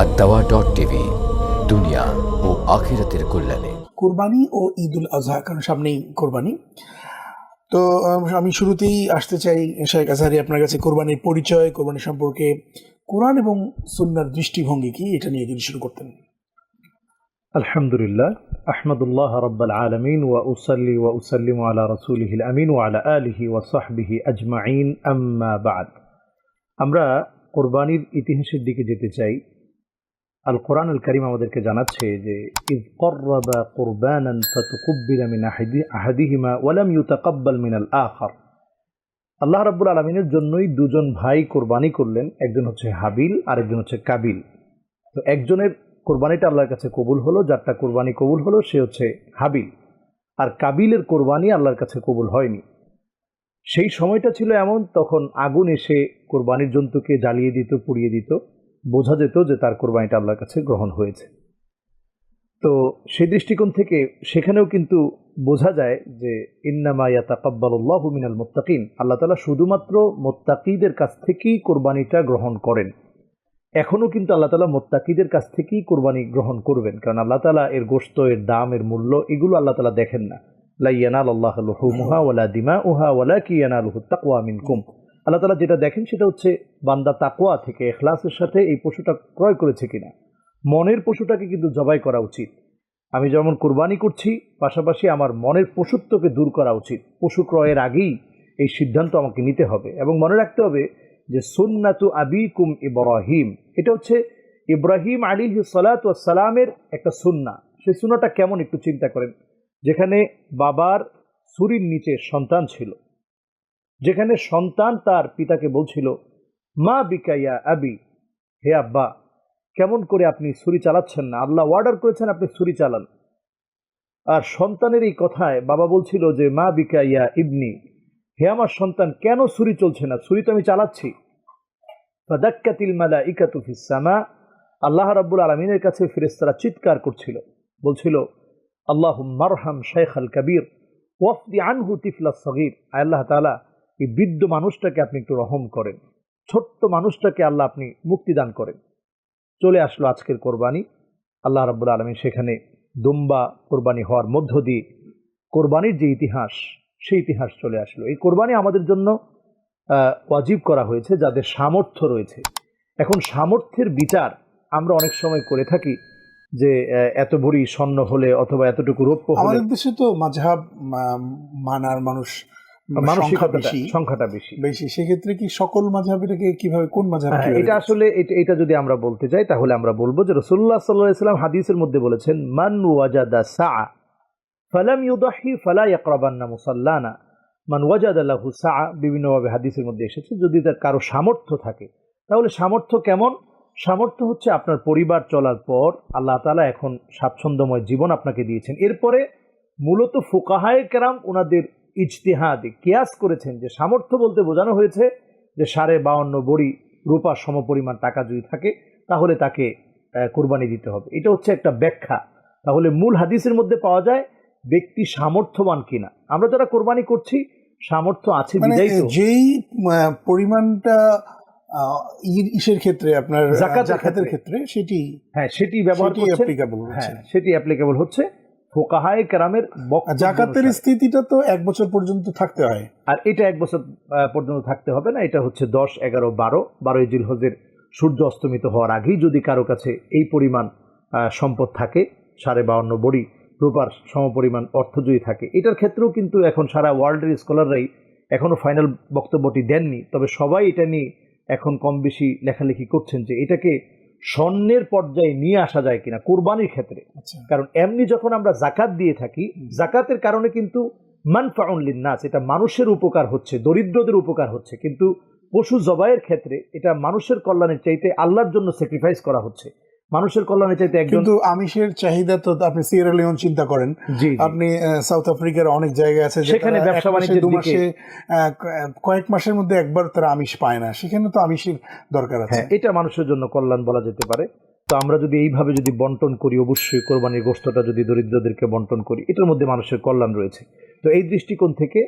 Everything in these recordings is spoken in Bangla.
আর দাওয়া ডট টিভি দুনিয়া ও আখিরাতের কল্যাণে কোরবানি ও ঈদ উল আজহা কারণ সামনেই কোরবানি। তো আমি শুরুতেই আসতে চাই শেখ আজহারি আপনার কাছে কোরবানির পরিচয় কোরবানি সম্পর্কে কোরআন এবং সুন্নার দৃষ্টিভঙ্গি কি এটা নিয়ে যদি শুরু করতেন। আলহামদুলিল্লাহ আহমদুল্লাহ রব্বাল আলমিন ওয়া উসাল্লি ওয়া উসাল্লিম আলা রসুলহিল আমিন ওয়া আলা আলিহি ওয়া সাহবিহি আজমাইন আম্মা বাদ। আমরা কোরবানির ইতিহাসের দিকে যেতে চাই। আল কোরআন আল করিম আমাদেরকে জানাচ্ছে যে ইজ কর্রাবা কোরবানান ফাতুকুব্বিলা মিন আহাদি, আহাদিহিমা ওয়ালাম মিনাল আখার। আল্লাহ রাব্বুল আলমিনের জন্যই দুজন ভাই কোরবানি করলেন, একজন হচ্ছে হাবিল আর একজন হচ্ছে কাবিল। তো একজনের কোরবানিটা আল্লাহর কাছে কবুল হলো, যারটা কোরবানি কবুল হলো সে হচ্ছে হাবিল। আর কাবিলের কোরবানি আল্লাহর কাছে কবুল হয়নি। সেই সময়টা ছিল এমন, তখন আগুন এসে কোরবানির জন্তুকে জ্বালিয়ে দিত, পুড়িয়ে দিত। বোঝা যেত যে তার কোরবানিটা আল্লাহর কাছে গ্রহণ হয়েছে। তো সেই দৃষ্টিকোণ থেকে সেখানেও কিন্তু বোঝা যায় যে ইন্নামা ইয়াতাকাব্বালুল্লাহু মিনাল মুত্তাকিন। আল্লাহ তাআলা শুধুমাত্র মোত্তাকিদের কাছ থেকেই কোরবানিটা গ্রহণ করেন। এখনও কিন্তু আল্লাহ তালা মোত্তাকিদের কাছ থেকেই কোরবানি গ্রহণ করবেন। কারণ আল্লাহ তালা এর গোস্ত এর দাম, এর মূল্য এগুলো আল্লাহ তালা দেখেন না। লাইয়ানাল আল্লাহ লুহুমুহা ওয়ালা দিমা উহা ওয়ালা কিয়ানালুহু তাকওয়া মিনকুম। আল্লাহ তালা যেটা দেখেন সেটা হচ্ছে, বান্দা তাকোয়া থেকে, এখলাসের সাথে এই পশুটা ক্রয় করেছে কিনা। মনের পশুটাকে কিন্তু জবাই করা উচিত। আমি যেমন কোরবানি করছি, পাশাপাশি আমার মনের পশুত্বকে দূর করা উচিত। পশু ক্রয়ের আগেই এই সিদ্ধান্ত আমাকে নিতে হবে এবং মনে রাখতে হবে যে, সুন্নাতু আবিকুম ইব্রাহিম। এটা হচ্ছে ইব্রাহিম আলী সালামের একটা সুন্না সেই সুন্নাটা কেমন একটু চিন্তা করেন। যেখানে বাবার সুরির নিচে সন্তান ছিল। যেখানে সন্তান তার পিতাকে বলছিল, মা বিকাইয়া আবি, হে আব্বা, কেমন করে আপনি ছুরি চালাচ্ছেন না? আল্লাহ অর্ডার করেছেন আপনি ছুরি চালান। আর সন্তানের এই কথায় বাবা বলছিল যে, মা বিকাইয়া ইবনি, হে আমার সন্তান, কেন ছুরি চলছে না? ছুরি তো আমি চালাচ্ছি। ফাদাক্কাতিল মালা ইকাতু ফিসামা আল্লাহ রাব্বুল আলমিনের কাছে ফেরেস্তারা চিৎকার করছিল। বলছিল আল্লাহ মারহাম শেখ আল কবির, ওয়ফদি আনহু তিফলা সগির। আল্লাহ তালা এই বৃদ্ধ মানুষটাকে আপনি একটু রহম করেন। ছোট্ট মানুষটাকে আল্লাহ আপনি মুক্তিদান করেন। চলে আসলো আজকের কোরবানি। আল্লাহ রাব্বুল আলমী সেখানে দুম্বা কোরবানি হওয়ার মধ্য দিয়ে কোরবানির যে ইতিহাস, সেই ইতিহাস চলে আসলো। এই কোরবানি আমাদের জন্য ওয়াজিব করা হয়েছে, যাদের সামর্থ্য রয়েছে। এখন সামর্থ্যের বিচার আমরা অনেক সময় করে থাকি যে এত ভরি স্বর্ণ হলে অথবা এতটুকু রৌপ্য আমাদের দেশে তো মাঝহাব, মা- মানার মানুষ সংখ্যাটা বেশি বেশি। সেক্ষেত্রে কি সকল মাঝহাব এটাকে কীভাবে কোন মাঝহাব হ্যাঁ, এটা আসলে এটা- যদি আমরা বলতে যাই তাহলে আমরা বলব যে রসুল্লাহ সাল্লাম হাদিসের মধ্যে বলেছেন মান ওয়াজাদা সা ফালাম ইউদাহি ফালা ইয়াকরাবান্না মুসাল্লানা। মান ওয়াজাদা লাহু সা বিভিন্নভাবে হাদিসের মধ্যে এসেছে যদি তার কারও সামর্থ্য থাকে। তাহলে সামর্থ্য কেমন? সামর্থ্য হচ্ছে আপনার পরিবার চলার পর আল্লাহ তালা এখন স্বাচ্ছন্দ্যময় জীবন আপনাকে দিয়েছেন। এরপরে মূলত ফোকাহায় কেরাম ওনাদের ইজতিহাদে কেয়াস করেছেন যে সামর্থ্য বলতে বোঝানো হয়েছে যে সাড়ে বাউন্ন বড়ি রূপার সমপরিমাণ টাকা যদি থাকে তাহলে তাকে কোরবানি দিতে হবে। এটা হচ্ছে একটা ব্যাখ্যা। তাহলে মূল হাদিসের মধ্যে পাওয়া যায় ব্যক্তি সামর্থ্যবান কিনা। আমরা যারা কোরবানি করছি সামর্থ্য আছে মানে যেই পরিমাণটা ইসের ক্ষেত্রে আপনার জাকাতের ক্ষেত্রে। সেটি হ্যাঁ সেটি ব্যবহার হ্যাঁ সেটি অ্যাপ্লিকেবল হচ্ছে। ফোকাহায় কেরামের জাকাতের স্থিতিটা তো এক বছর পর্যন্ত থাকতে হয়। আর এটা এক বছর পর্যন্ত থাকতে হবে না এটা হচ্ছে দশ এগারো বারো বারোই জিল হজের সূর্য অস্তমিত হওয়ার আগেই যদি কারও কাছে এই পরিমাণ সম্পদ থাকে সাড়ে বাউন্ন বড়ি রূপার সমপরিমাণ অর্থ যদি থাকে এটার ক্ষেত্রেও কিন্তু এখন সারা ওয়ার্ল্ডের স্কলাররাই এখনও ফাইনাল বক্তব্যটি দেননি। তবে সবাই এটা নিয়ে এখন কম বেশি লেখালেখি করছেন যে এটাকে স্বর্ণের পর্যায়ে নিয়ে আসা যায় কিনা কোরবানির ক্ষেত্রে। আচ্ছা। কারণ এমনি যখন আমরা জাকাত দিয়ে থাকি জাকাতের কারণে কিন্তু মানফাউন নাচ এটা মানুষের উপকার হচ্ছে দরিদ্রদের উপকার হচ্ছে কিন্তু পশু জবাইয়ের ক্ষেত্রে এটা মানুষের কল্যাণের চাইতে আল্লাহর জন্য স্যাক্রিফাইস করা হচ্ছে। মানুষের কল্যাণের চাইতে একজন কিন্তু আমিষের চাহিদা তো আপনি সিয়েরা লিওন চিন্তা করেন। আপনি সাউথ আফ্রিকার অনেক জায়গা আছে সেখানে ব্যবসা বাণিজ্যের দু দিকে- মাসে কয়েক মাসের মধ্যে একবার তারা আমিষ পায় না। সেখানে তো আমিষের দরকার আছে। হ্যাঁ এটা মানুষের জন্য কল্যাণ বলা যেতে পারে। তো আমরা যদি এইভাবে যদি বন্টন করি অবশ্যই কোরবানির গোস্তটা যদি দরিদ্রদেরকে বন্টন করি এটার মধ্যে মানুষের কল্যাণ রয়েছে। তো এই দৃষ্টিকোণ থেকে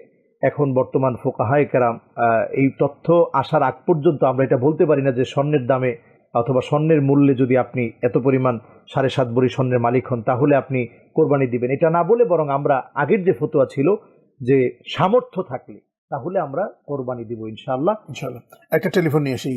এখন বর্তমান ফোকাহায় কেরাম আহ, এই তথ্য আসার আগ পর্যন্ত আমরা এটা বলতে পারি না যে স্বর্ণের দামে অথবা স্বর্ণের মূল্যে যদি আপনি এত পরিমাণ সাড়ে সাত বড়ি স্বর্ণের মালিক হন, তাহলে আপনি কোরবানি দিবেন। এটা না বলে বরং আমরা আগের যে ফতোয়া ছিল যে সামর্থ্য থাকলে, তাহলে আমরা কোরবানি দিব ইনশাআল্লাহ। ইনশাল্লাহ একটা টেলিফোন নিয়ে আসি।